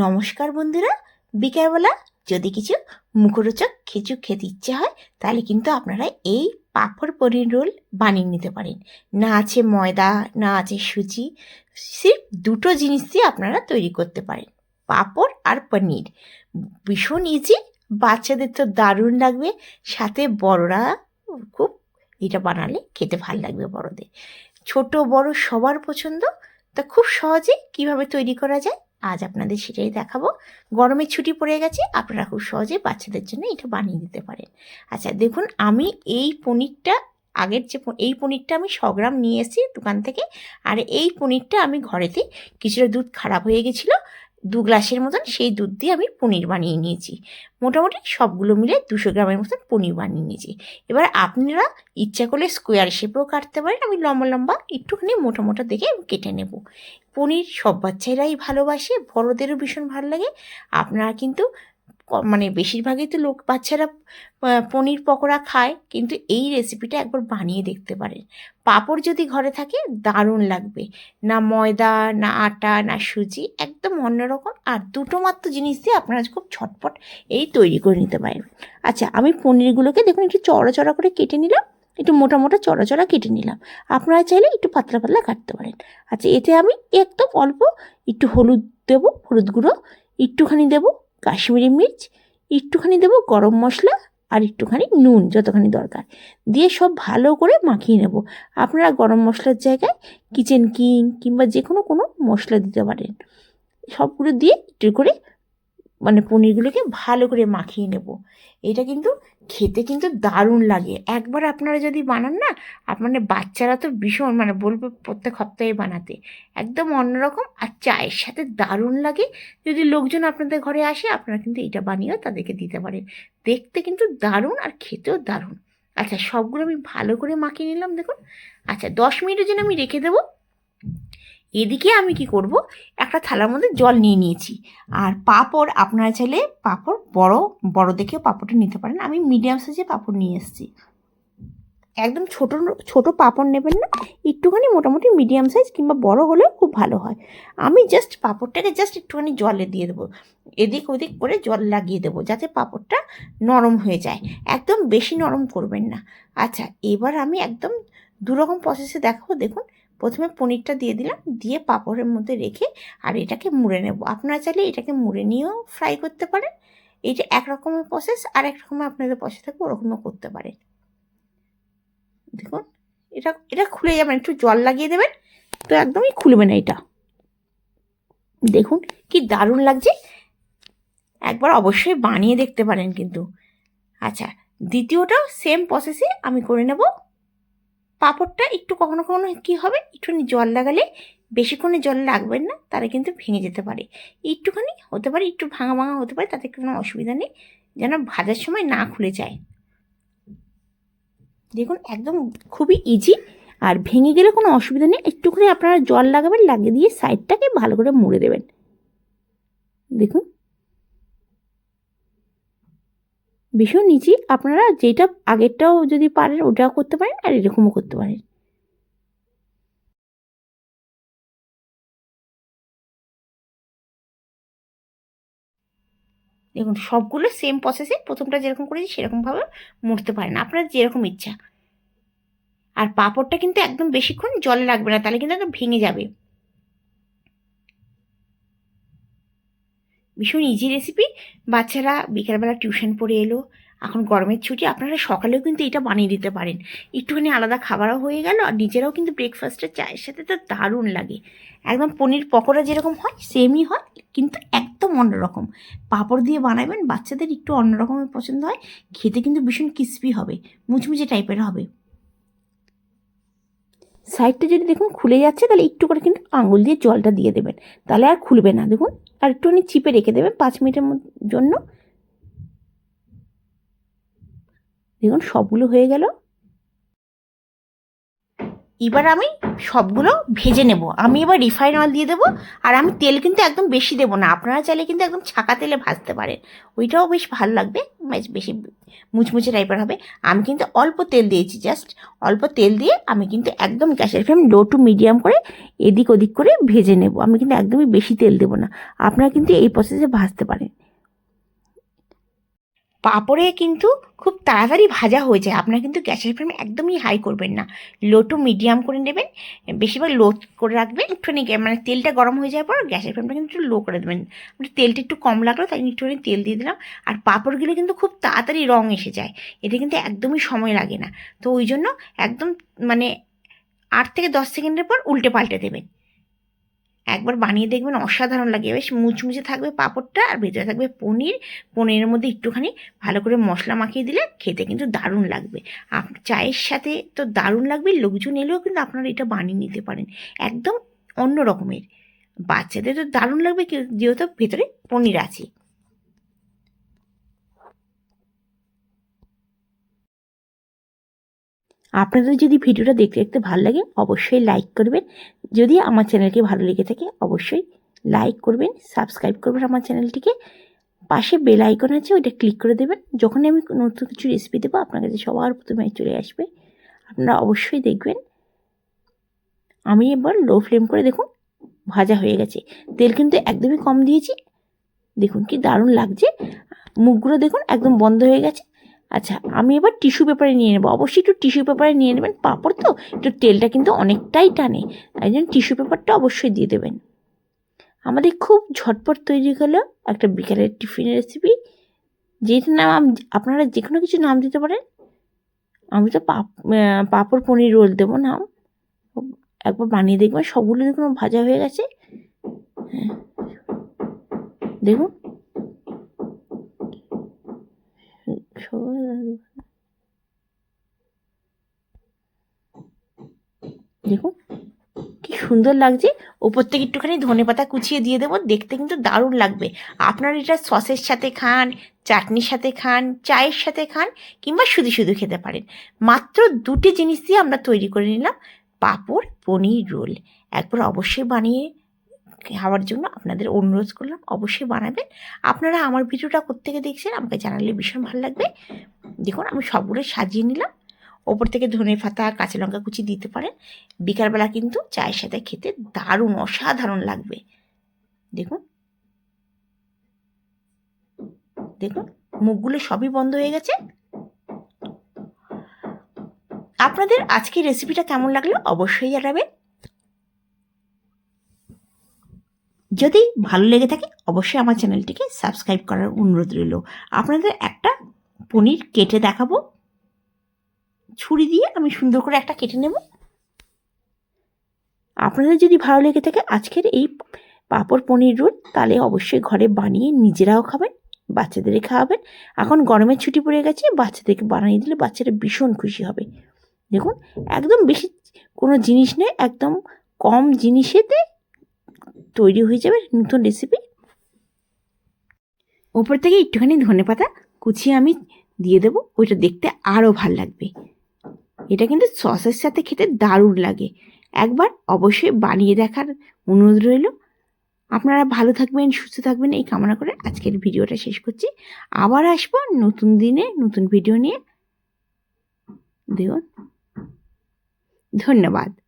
নমস্কার বন্ধুরা, বিকালবেলা যদি কিছু মুখরোচক কিছু খেতে ইচ্ছে হয়, তাহলে কিন্তু আপনারা এই পাঁপড় পনির রোল বানিয়ে নিতে পারেন। না আছে ময়দা, না আছে সুজি, সির্ফ দুটো জিনিস দিয়ে আপনারা তৈরি করতে পারেন, পাঁপড় আর পনির। ভীষণ ইজি বাচ্চাদের তো দারুণ লাগবে, সাথে বড়রা খুব এটা বানালে খেতে ভালো লাগবে বড়দের। ছোট, বড় সবার পছন্দ, তা খুব সহজে কীভাবে তৈরি করা যায়? আজ আপনাদের সেটাই দেখাবো। গরমের ছুটি পড়ে গেছে, আপনারা খুব সহজে বাচ্চাদের জন্য এটা বানিয়ে দিতে পারেন। আচ্ছা দেখুন, আমি এই পনিরটা, আগের যে এই পনিরটা আমি গ্রাম নিয়ে এসেছি দোকান থেকে, আর এই পনিরটা আমি ঘরেতে কিছুটা দুধ খারাপ হয়ে গেছিল দু গ্লাসের মতন সেই দুধ দিয়ে আমি পনির বানিয়ে নিয়েছি। মোটামুটি সবগুলো মিলে দুশো গ্রামের মতন পনির বানিয়ে নিয়েছি। এবার আপনারা ইচ্ছা করলে স্কোয়ার শেপেও কাটতে পারেন। আমি লম্বা লম্বা একটুখানি মোটা মোটা দেখে কেটে নেব। পনির সব বাচ্চারাই ভালোবাসে, বড়দেরও ভীষণ ভালো লাগে। আপনারা কিন্তু মানে বেশিরভাগই তো লোক, বাচ্চারা পনির পকোড়া খায়, কিন্তু এই রেসিপিটা একবার বানিয়ে দেখতে পারেন। পাঁপড় যদি ঘরে থাকে, দারুণ লাগবে। না ময়দা, না আটা, না সুজি, একদম অন্যরকম আর দুটো মাত্র জিনিস দিয়ে আপনারা খুব ছটপট এই তৈরি করে নিতে পারেন। আচ্ছা আমি পনিরগুলোকে দেখুন, একটু চড়া চড়া করে কেটে নিলাম, একটু মোটা মোটা চড়া চড়া কেটে নিলাম। আপনারা চাইলে একটু পাতলা পাতলা কাটতে পারেন। আচ্ছা এতে আমি একদম অল্প একটু হলুদ দেবো, হলুদ গুঁড়ো, একটুখানি দেবো কাশ্মীরি মির্চ, একটুখানি দেবো গরম মশলা আর একটুখানি নুন যতখানি দরকার। দিয়ে সব ভালো করে মাখিয়ে নেব। আপনারা গরম মশলার জায়গায় কিচেন কিং কিংবা যে কোনো কোনো মশলা দিতে পারেন। সবগুলো দিয়ে একটু করে মানে পনিরগুলোকে ভালো করে মাখিয়ে নেব। এটা কিন্তু খেতে কিন্তু দারুণ লাগে। একবার আপনারা যদি বানান না আপনার বাচ্চারা তো ভীষণ মানে বলবে প্রত্যেক সপ্তাহে বানাতে। একদম অন্যরকম আর চায়ের সাথে দারুণ লাগে। যদি লোকজন আপনাদের ঘরে আসে, আপনারা কিন্তু এটা বানিয়েও তাদেরকে দিতে পারেন। দেখতে কিন্তু দারুণ আর খেতেও দারুণ। আচ্ছা সবগুলো আমি ভালো করে মাখিয়ে নিলাম, দেখুন। আচ্ছা দশ মিনিটের জন্য আমি রেখে দেবো। এদিকে আমি কি করব? একটা থালার মধ্যে জল নিয়ে নিয়েছি। আর পাঁপড় আপনারা চাইলে পাঁপড় বড় বড় দেখেও পাঁপড়টা নিতে পারেন। আমি মিডিয়াম সাইজে পাঁপড় নিয়ে এসেছি। একদম ছোট ছোট পাঁপড় নেবেন না, একটুখানি মোটামুটি মিডিয়াম সাইজ কিংবা বড় হলেও খুব ভালো হয়। আমি জাস্ট পাঁপড়টাকে জাস্ট একটুখানি জলে দিয়ে দেবো। এদিক ওদিক করে জল লাগিয়ে দেবো যাতে পাঁপড়টা নরম হয়ে যায়। একদম বেশি নরম করবেন না। আচ্ছা এবার আমি একদম দুরকম প্রসেসে দেখাবো। দেখুন প্রথমে পনিরটা দিয়ে দিলাম, দিয়ে পাঁপড়ের মধ্যে রেখে আর এটাকে মুড়ে নেব। আপনারা চাইলে এটাকে মুড়ে নিয়েও ফ্রাই করতে পারেন। এক রকমের প্রসেস আর এক রকমের আপনাদের প্রসেস থাকবে, ওরকমও করতে পারেন। দেখুন, এটা এটা খুলে যাবেন একটু জল লাগিয়ে দেবেন, তো একদমই খুলবে না এটা। দেখুন কি দারুণ লাগছে। একবার অবশ্যই বানিয়ে দেখতে পারেন কিন্তু। আচ্ছা দ্বিতীয়টাও সেম প্রসেসে আমি করে নেব। পাঁপড়টা একটু কখনো কখনো কী হবে? একটুখানি জল লাগালে বেশিক্ষণে জল লাগবেন না, তারা কিন্তু ভেঙে যেতে পারে। একটুখানি হতে পারে, একটু ভাঙা ভাঙা হতে পারে, তাতে কোনো অসুবিধা নেই, যেন ভাজার সময় না খুলে যায়। দেখুন, একদম খুবই ইজি আর ভেঙে গেলে কোনো অসুবিধা নেই, একটুখানি আপনারা জল লাগাবেন, লাগিয়ে দিয়ে সাইডটাকে ভালো করে মুড়ে দেবেন। দেখুন ভীষণ ইজি আপনারা যেটা আগেরটাও যদি পারেন, ওটাও করতে পারেন আর এরকমও করতে পারেন। দেখুন, সবগুলো সেম প্রসেসে প্রথমটা যেরকম করেছি, সেরকমভাবে মুড়তে পারেন। আপনার যেরকম ইচ্ছা। আর পাঁপড়টা কিন্তু একদম বেশিক্ষণ জলে রাখবে না, তাহলে কিন্তু একদম ভেঙে যাবে। ভীষণ ইজি রেসিপি বাচ্চারা বিকেলবেলা টিউশন পড়ে এলো। এখন গরমের ছুটি, আপনারা সকালেও কিন্তু এটা বানিয়ে দিতে পারেন। একটুখানি আলাদা খাবারও হয়ে গেল, আর নিজেরাও কিন্তু ব্রেকফাস্টের চায়ের সাথে তো দারুণ লাগে। একদম পনির পকোড়া যেরকম হয় সেমই হয়, কিন্তু একদম অন্যরকম পাঁপড় দিয়ে বানাবেন, বাচ্চাদের একটু অন্যরকমের পছন্দ হয়, খেতে কিন্তু ভীষণ ক্রিস্পি হবে, মুচমুচে টাইপের হবে। সাইডটা যদি দেখুন খুলে যাচ্ছে, তাহলে একটু করে কিন্তু আঙুল দিয়ে জলটা দিয়ে দেবেন। তাহলে আর খুলবে না। দেখুন, আর একটুখানি চিপে রেখে দেবেন পাঁচ মিনিটের জন্য। দেখুন, সবগুলো হয়ে গেল। এবার আমি সবগুলো ভেজে নেব। আমি এবার রিফাইন অয়েল দিয়ে দেবো, আর আমি তেল কিন্তু একদম বেশি দেবো না। আপনারা চাইলে কিন্তু একদম ছাকা তেলে ভাজতে পারেন। ওইটাও বেশ ভালো লাগবে, বেশ মুচমুচে টাইপের হবে। আমি কিন্তু অল্প তেল দিয়েছি জাস্ট অল্প তেল দিয়ে আমি কিন্তু একদম গ্যাসের ফ্লেম লো টু মিডিয়াম করে এদিক ওদিক করে ভেজে নেব। আমি কিন্তু একদমই বেশি তেল দেবো না। আপনারা কিন্তু এই প্রসেসে ভাজতে পারেন। পাঁপড়ে কিন্তু খুব তাড়াতাড়ি ভাজা হয়ে যায়। আপনারা কিন্তু গ্যাসের ফ্লেম একদমই হাই করবেন না। লো টু মিডিয়াম করে নেবেন। বেশিরভাগ লো করে রাখবেন। একটুখানি মানে তেলটা গরম হয়ে যাওয়ার পর গ্যাসের ফ্লেমটা কিন্তু একটু লো করে দেবেন। একটু তেলটা একটু কম লাগল, তাই একটুখানি তেল দিয়ে দিলাম। আর পাঁপড়গুলো কিন্তু খুব তাড়াতাড়ি রং এসে যায়। এতে কিন্তু একদমই সময় লাগে না। তো ওই জন্য একদম মানে আট থেকে দশ সেকেন্ডের পর উল্টে পাল্টে দেবেন। একবার বানিয়ে দেখবেন অসাধারণ লাগে। বেশ মুচমুচে থাকবে পাঁপড়টা আর ভেতরে থাকবে পনির। পনিরের মধ্যে একটুখানি ভালো করে মশলা মাখিয়ে দিলে খেতে কিন্তু দারুণ লাগবে। আপ, চায়ের সাথে তো দারুণ লাগবে, লোকজন এলেও কিন্তু আপনারা এটা বানিয়ে নিতে পারেন। একদম অন্য রকমের। বাচ্চাদের তো দারুণ লাগবে যেহেতু ভেতরে পনির আছে। আপনাদের যদি ভিডিওটা দেখতে দেখতে ভালো লাগে, অবশ্যই লাইক করবেন। যদি আমার চ্যানেলকে ভালো লেগে থাকে, অবশ্যই লাইক করবেন সাবস্ক্রাইব করবেন আমার চ্যানেলটিকে। পাশে বেল আইকন আছে, ওইটা ক্লিক করে দেবেন। যখনই আমি নতুন কিছু রেসিপি দেবো, আপনার কাছে সবার প্রথমে চলে আসবে। আপনারা অবশ্যই দেখবেন। আমি এবার লো ফ্লেম করে দেখুন, ভাজা হয়ে গেছে। তেল কিন্তু একদমই কম দিয়েছি। দেখুন কি দারুণ লাগছে। মুখগুলো দেখুন একদম বন্ধ হয়ে গেছে। আচ্ছা আমি এবার টিস্যু পেপারে নিয়ে নেব। অবশ্যই একটু টিস্যু পেপারে নিয়ে নেবেন, পাঁপড় তো, একটু তেলটা কিন্তু অনেকটাই টানে। জন্য টিস্যু পেপারটা অবশ্যই দিয়ে দেবেন। আমাদের খুব ঝটপট তৈরি হলো একটা বিকালের টিফিনের রেসিপি যেটার নাম আপনারা যে কোনো কিছু নাম দিতে পারেন। আমি তো পাঁপড়, পনির রোল দেবো নাম। একবার বানিয়ে দেখবেন, সবগুলো দেখুন ভাজা হয়ে গেছে। হ্যাঁ। দেখুন। সবাই- দেখুন, কি সুন্দর লাগছে। ওপর থেকে একটুখানি ধনে পাতা কুচিয়ে দিয়ে দেবো, দেখতে কিন্তু দারুণ লাগবে। আপনারা এটা সসের সাথে খান, চাটনির সাথে খান, চায়ের সাথে খান, কিংবা শুধু শুধু খেতে পারেন। মাত্র দুটি জিনিস দিয়ে আমরা তৈরি করে নিলাম, পাঁপড় পনির রোল। একবার অবশ্যই বানিয়ে খাওয়ার জন্য আপনাদের অনুরোধ করলাম, অবশ্যই বানাবেন। আপনারা আমার ভিডিওটা কোত্থেকে দেখছেন? আমাকে জানালে ভীষণ ভালো লাগবে। দেখুন, আমি সবগুলো সাজিয়ে নিলাম। ওপর থেকে ধনে পাতা, কাঁচা লঙ্কা কুচি দিতে পারেন। বিকালবেলা কিন্তু চায়ের সাথে খেতে দারুণ, অসাধারণ লাগবে। দেখুন। দেখুন, মুখগুলো সবই বন্ধ হয়ে গেছে। আপনাদের আজকের রেসিপিটা কেমন লাগল? অবশ্যই জানাবেন। যদি ভালো লেগে থাকে, অবশ্যই আমার চ্যানেলটিকে সাবস্ক্রাইব করার অনুরোধ রইল। আপনাদের একটা পনির কেটে দেখাবো। ছুরি দিয়ে আমি সুন্দর করে একটা কেটে নেব। আপনাদের যদি ভালো লেগে থাকে আজকের এই পাঁপড় পনির রোল, তাহলে অবশ্যই ঘরে বানিয়ে নিজেরাও খাবেন বাচ্চাদেরকে খাওয়াবেন। এখন গরমের ছুটি পড়ে গেছে, বাচ্চাদেরকে বানিয়ে দিলে বাচ্চারা ভীষণ খুশি হবে। দেখুন, একদম বেশি কোনো জিনিস নেই একদম কম জিনিসেতে তৈরি হয়ে যাবে নতুন রেসিপি ওপর থেকে একটুখানি ধনে পাতা কুচিয়ে আমি দিয়ে দেবো, ওইটা দেখতে আরও ভালো লাগবে। এটা কিন্তু সসের সাথে খেতে দারুণ লাগে। একবার অবশ্যই বানিয়ে দেখার অনুরোধ রইল। আপনারা ভালো থাকবেন, সুস্থ থাকবেন, এই কামনা করে আজকের ভিডিওটা শেষ করছি। আবার আসব নতুন দিনে নতুন ভিডিও নিয়ে। দেখুন। ধন্যবাদ।